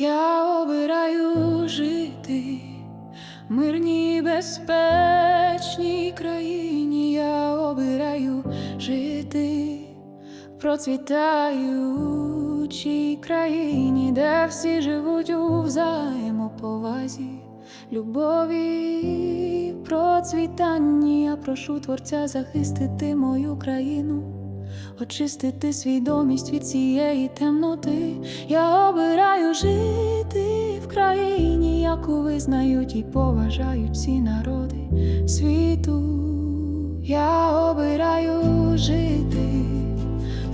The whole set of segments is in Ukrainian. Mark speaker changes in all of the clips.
Speaker 1: Я обираю жити в мирній безпечній країні. Я обираю жити процвітаючій країні, де всі живуть у взаємоповазі, любові, процвітанні. Я прошу творця захистити мою країну. Очистити свідомість від цієї темноти, я обираю жити в країні, яку визнають і поважають всі народи світу. Я обираю жити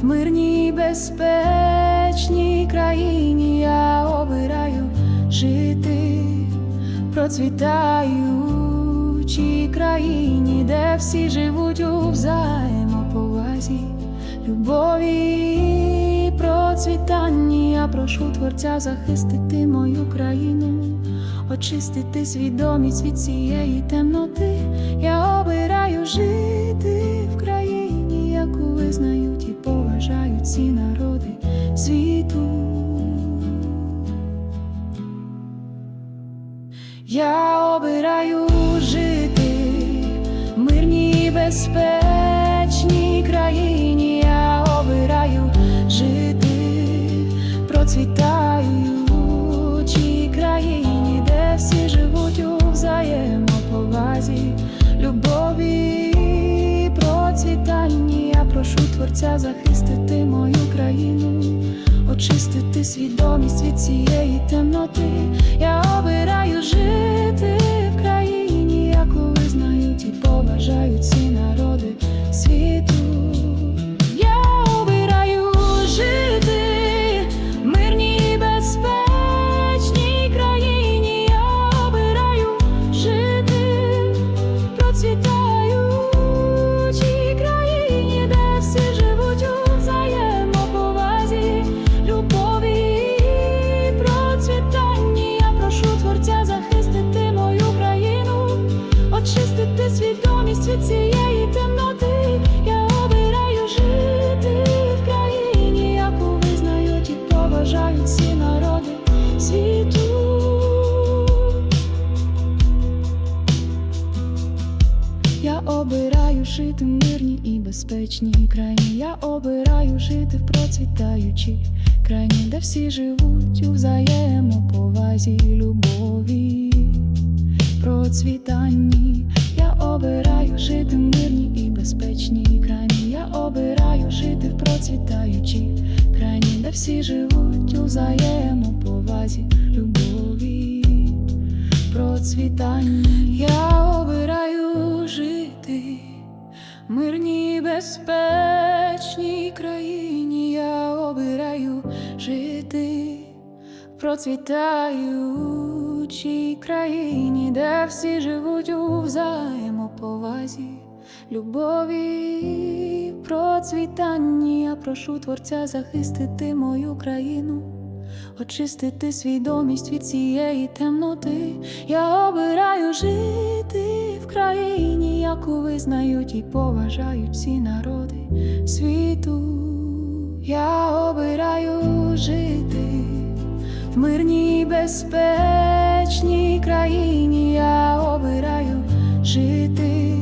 Speaker 1: в мирній безпечній країні. Я обираю жити процвітаючій країні, де всі живуть у взаємоповазі, любові, процвітанні. Я прошу творця захистити мою країну, очистити свідомість від цієї темноти. Я обираю жити в країні, яку визнають і поважають всі народи світу. Я обираю жити в мирній безпечній взаємоповазі, любові, процвітанні. Я прошу творця захистити мою країну, очистити свідомість від цієї темноти. Я обираю жити в країні, яку визнають і поважають всі жити в мирній і безпечній країні. Я обираю жити в процвітаючій країні, де всі живуть у взаємоповазі, любові, процвітанні. Я обираю жити в мирній і безпечній країні. Я обираю жити в процвітаючій країні, де всі живуть у взаємоповазі, любові процвітанні. Я обираю процвітаючій країні, де всі живуть у взаємоповазі, любові, процвітанні. Я прошу творця захистити мою країну очистити свідомість від цієї темноти. Я обираю жити в країні, яку визнають і поважають всі народи світу. Я обираю жити в мирній безпечній країні. Я обираю жити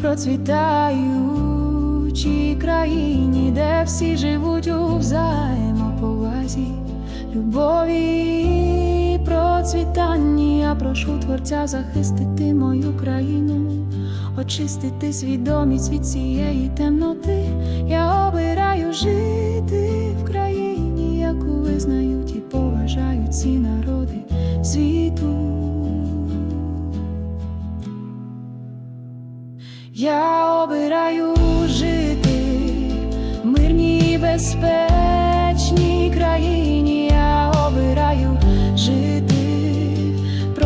Speaker 1: процвітаючій країні, де всі живуть у взаємоповазі, любові, процвітанні. Я прошу творця захистити мою країну, очистити свідомість від цієї темноти. Я обираю жити в країні, яку визнають і поважають ці народи світу. Я обираю жити в мирній безпечній країні. Я обираю жити в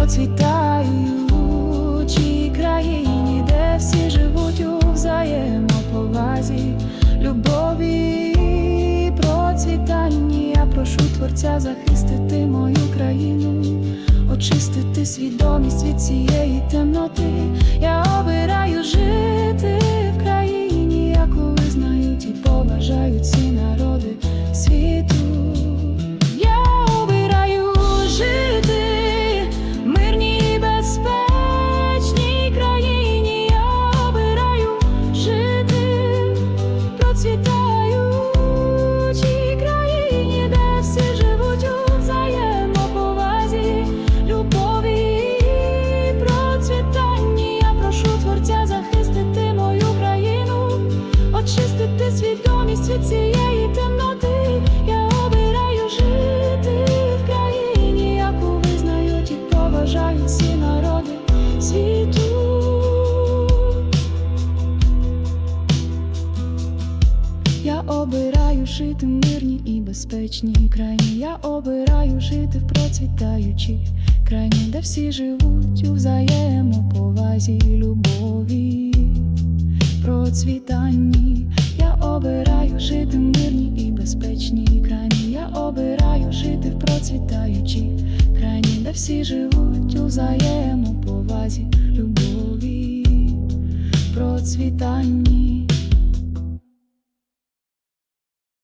Speaker 1: прошу творця захистити мою країну, очистити свідомість від цієї темноти. Я вирватися цієї темноти, я обираю жити в країні, яку визнають і поважають всі народи світу. Я обираю жити в мирні і безпечні. країні. Я обираю жити в процвітаючі, крайні, де всі живуть у взаємоповазі, любові, процвітанні. Жити в мирній і безпечній країні. Я обираю жити в процвітаючій країні, де всі живуть у взаємоповазі, любові, процвітанні.